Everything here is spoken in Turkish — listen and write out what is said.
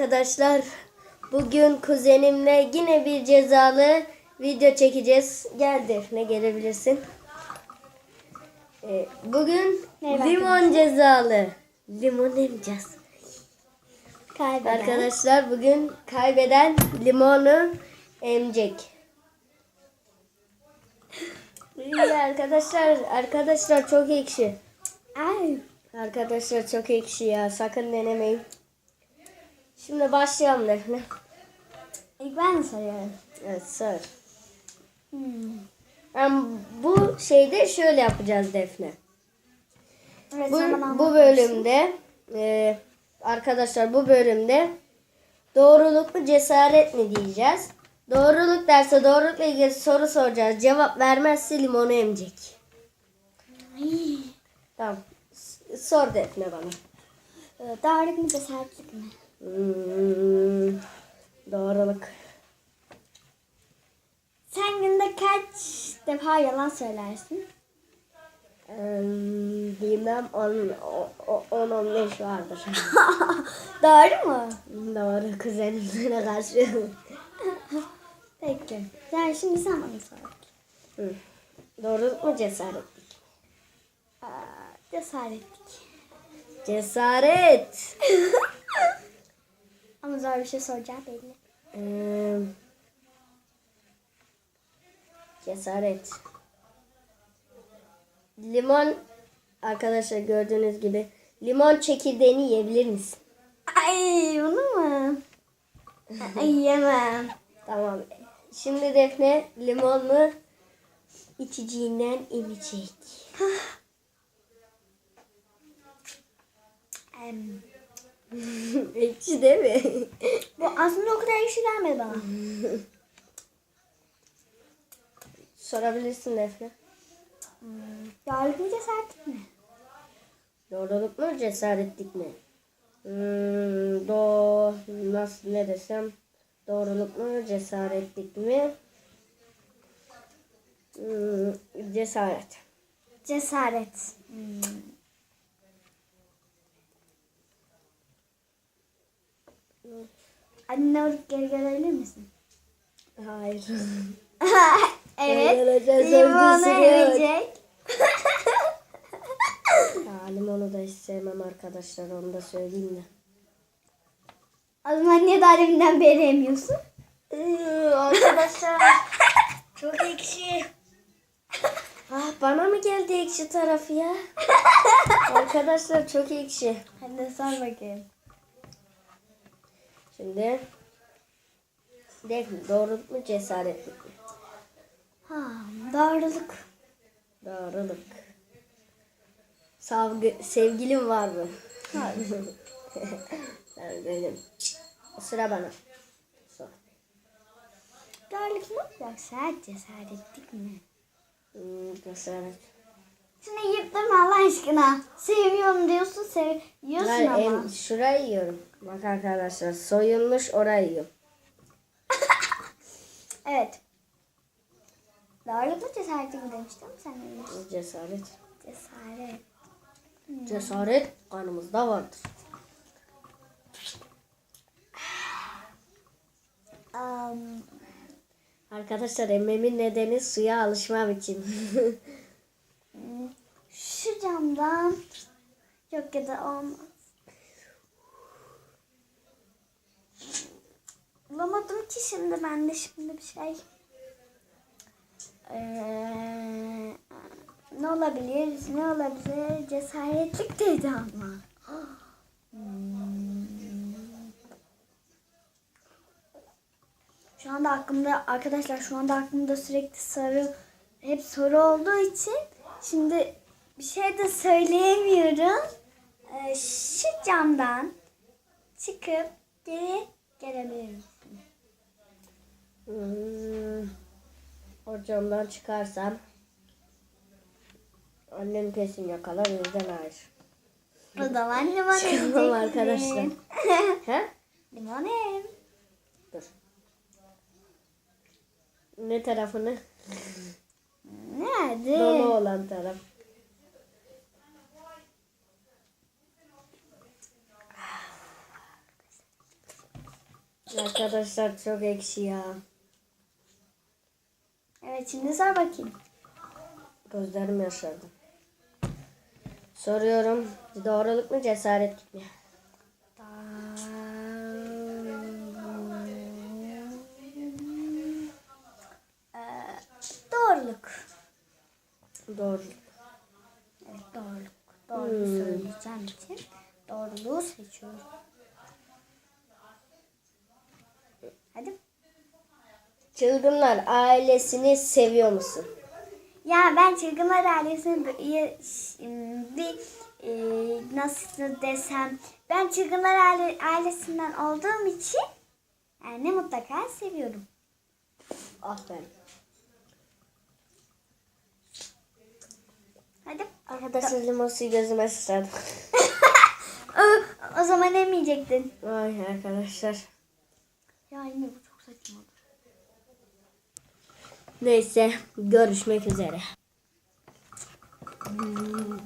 arkadaşlar. Bugün kuzenimle yine bir cezalı video çekeceğiz. Gel Defne gelebilirsin. Ee, bugün Merhaba limon cezalı. Limon emeceğiz. Kaybeden. Arkadaşlar bugün kaybeden limonu emecek. İyi arkadaşlar, arkadaşlar çok ekşi. Ay. Arkadaşlar çok ekşi ya. Sakın denemeyin. Şimdi başlayalım Defne. İlk ben soruyorum. Evet sor. Hmm. Yani bu şeyde şöyle yapacağız Defne. Evet, Bu, bu bölümde e, arkadaşlar bu bölümde doğruluk mu cesaret mi diyeceğiz. Doğruluk derse doğrulukla ilgili soru soracağız. Cevap vermezse limonu emecek. Ay. Tamam. S- Sor Defne bana. Ee, Doğruluk mu cesaretlik mi? Hmm, doğruluk. Sen günde kaç defa yalan söylersin? Hmm, bilmem 10-15 vardır. Doğru mu? Doğru kuzenimlere karşı. Peki. Yani şimdi sen bana sor. Hı. Doğruluk mu cesaretlik? Aa, cesaretlik. Cesaret. Ama zor bir şey soracağım belli. Ee, cesaret. Limon arkadaşlar gördüğünüz gibi limon çekirdeğini yiyebilir misin? Ay bunu mu? Ay yemem. Tamam. Şimdi Defne limonlu içiciğinden emecek. Em, Ekşi değil mi? Bu aslında o kadar ekşi gelmedi bana. Sorabilirsin Defne. Doğruluk mu cesaretlik mi? Doğruluk mu cesaretlik mi? Hmm, do nasıl ne desem doğruluk mu cesaretlik mi? Hmm, cesaret. Cesaret. Hmm. Anne alıp geri gelebilir misin? Hayır. evet. Limonu emecek. ya, limonu da hiç sevmem arkadaşlar onu da söyleyeyim de. O zaman niye daha deminden beri emiyorsun? arkadaşlar çok ekşi. Ah bana mı geldi ekşi tarafı ya? arkadaşlar çok ekşi. Hadi sor bakayım. Şimdi Defne doğruluk mu cesaretlik mi? Ha, doğruluk. Doğruluk. Savgı, sevgilim var mı? Hayır. ben benim. Sıra bana. Sor. Doğruluk mu yoksa cesaretlik mi? Hmm, cesaret. Şimdi durma Allah aşkına. Sevmiyorum diyorsun, seviyorsun Ben ama. em, şurayı yiyorum. Bak arkadaşlar soyulmuş orayı yiyorum. Evet. Doğruluk mu cesaretlik mi demiştim sen ne demiştin? Cesaret. Cesaret. Cesaret kanımızda vardır. Um, Arkadaşlar emmemin nedeni suya alışmam için. camdan yok ya da olmaz. Bulamadım ki şimdi ben de şimdi bir şey. Ee, ne olabilir? Ne olabilir? Cesaretlik dedi ama. Şu anda aklımda arkadaşlar şu anda aklımda sürekli soru hep soru olduğu için şimdi bir şey de söyleyemiyorum. Ee, şu camdan çıkıp geri gelebilirim. Hmm, o camdan çıkarsam annem kesin yakalar yüzden hayır. O zaman Çıkamam yiyeceksin. arkadaşlar. He? limon yiyeyim. Dur. Ne tarafını? Nerede? Dolu olan taraf. Arkadaşlar çok ekşi ya. Evet şimdi sor bakayım. Gözlerim yaşardı. Soruyorum. Doğruluk mu cesaretlik mi? Ee, doğruluk. Doğruluk. Evet doğruluk. Doğruyu söyleyeceğim için doğruluğu seçiyorum. Çılgınlar ailesini seviyor musun? Ya ben Çılgınlar ailesinin bir, e, nasıl desem ben Çılgınlar aile, ailesinden olduğum için yani mutlaka seviyorum. Aferin. Hadi. Arkadaşlar limon suyu gözüme sıçradı. O, o zaman emeyecektin. Ay arkadaşlar. Ya yine bu. Neyse görüşmek üzere. Bum,